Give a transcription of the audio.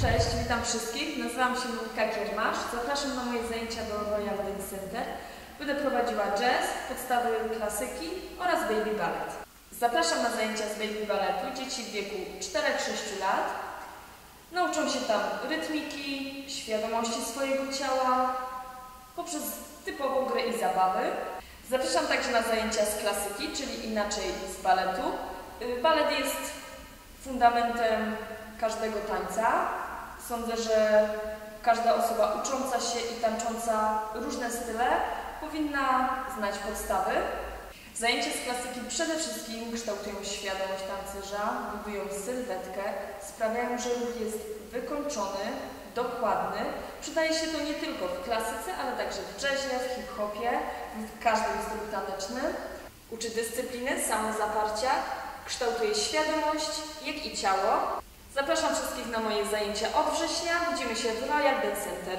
Cześć, witam wszystkich. Nazywam się Monika Kiermasz. Zapraszam na moje zajęcia do Royal Dance Center. Będę prowadziła jazz, podstawy klasyki oraz baby ballet. Zapraszam na zajęcia z baby balletu dzieci w wieku 4-6 lat. Nauczą się tam rytmiki, świadomości swojego ciała poprzez typową grę i zabawy. Zapraszam także na zajęcia z klasyki, czyli inaczej z baletu. Y, Balet jest fundamentem każdego tańca. Sądzę, że każda osoba ucząca się i tańcząca różne style powinna znać podstawy. Zajęcia z klasyki przede wszystkim kształtują świadomość tancerza, budują sylwetkę, sprawiają, że ruch jest wykończony, dokładny. Przydaje się to nie tylko w klasyce, ale także w jazzie, w hip-hopie, w każdym stylu tanecznym. Uczy dyscypliny, samozaparcia, kształtuje świadomość, jak i ciało. Zapraszam wszystkich na moje zajęcia od września. Widzimy się w Royal Dance Center.